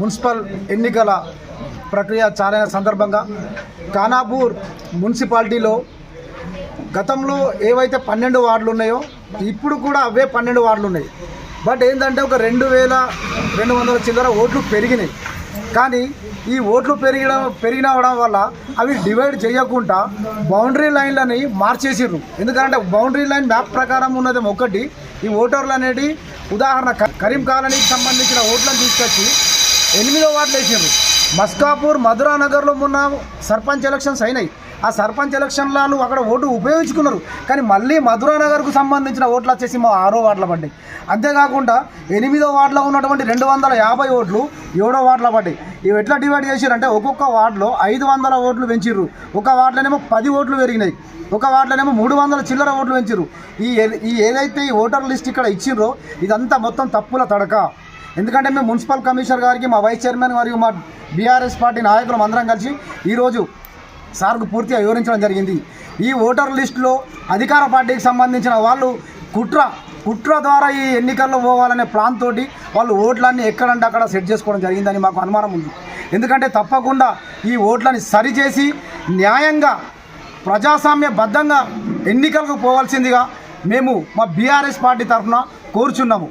Municipal ఎన్నికల ప్రక్రియ చాలైన సందర్భంగా ఖానాపూర్ మున్సిపాలిటీలో గతంలో ఏవైతే పన్నెండు వార్డులు ఉన్నాయో ఇప్పుడు కూడా అవే పన్నెండు వార్డులు ఉన్నాయి. బట్ ఏంటంటే ఒక రెండు వేల రెండు వందల చిల్లర ఓట్లు పెరిగినాయి. కానీ ఈ ఓట్లు పెరిగడం పెరిగినవడం వల్ల అవి డివైడ్ చేయకుండా బౌండరీ లైన్లని మార్చేసిర్రు. ఎందుకంటే బౌండరీ లైన్ మ్యాప్ ప్రకారం ఉన్నది ఒకటి ఈ ఓటర్లు అనేది ఉదాహరణ కరీం కాలనీకి సంబంధించిన ఓట్లను తీసుకొచ్చి ఎనిమిదో వార్డులు వేసారు మస్కాపూర్ మధురా నగర్లో మొన్న సర్పంచ్ ఎలక్షన్స్ అయినాయి. ఆ సర్పంచ్ ఎలక్షన్లను అక్కడ ఓటు ఉపయోగించుకున్నారు. కానీ మళ్ళీ మధురా నగర్కు సంబంధించిన ఓట్లు వచ్చేసి మా ఆరో వార్డుల పడ్డాయి. అంతేకాకుండా ఎనిమిదో వార్డులో ఉన్నటువంటి రెండు వందల యాభై ఓట్లు ఏడో వార్డుల పడ్డాయి. ఇవి ఎట్లా డివైడ్ చేశారంటే ఒక్కొక్క వార్డులో ఐదు వందల ఓట్లు పెంచిర్రు. ఒక వార్డులోనేమో పది ఓట్లు పెరిగినాయి. ఒక వార్డులోనేమో మూడు వందల చిల్లర ఓట్లు పెంచారు ఈ ఈ ఏదైతే ఈ ఓటర్ లిస్ట్ ఇక్కడ ఇచ్చిర్రో ఇదంతా మొత్తం తప్పుల తడక. ఎందుకంటే మేము మున్సిపల్ కమిషనర్ గారికి మా వైస్ చైర్మన్ మరియు మా బీఆర్ఎస్ పార్టీ నాయకులం అందరం కలిసి ఈరోజు సార్కు పూర్తిగా వివరించడం జరిగింది. ఈ ఓటర్ లిస్టులో అధికార పార్టీకి సంబంధించిన వాళ్ళు కుట్ర కుట్ర ద్వారా ఈ ఎన్నికల్లో పోవాలనే ప్లాన్ తోటి వాళ్ళు ఓట్లన్నీ ఎక్కడంటే అక్కడ సెట్ చేసుకోవడం జరిగిందని మాకు అనుమానం ఉంది. ఎందుకంటే తప్పకుండా ఈ ఓట్లని సరిచేసి న్యాయంగా ప్రజాస్వామ్యబద్ధంగా ఎన్నికలకు పోవాల్సిందిగా మేము మా బీఆర్ఎస్ పార్టీ తరఫున కోరుచున్నాము.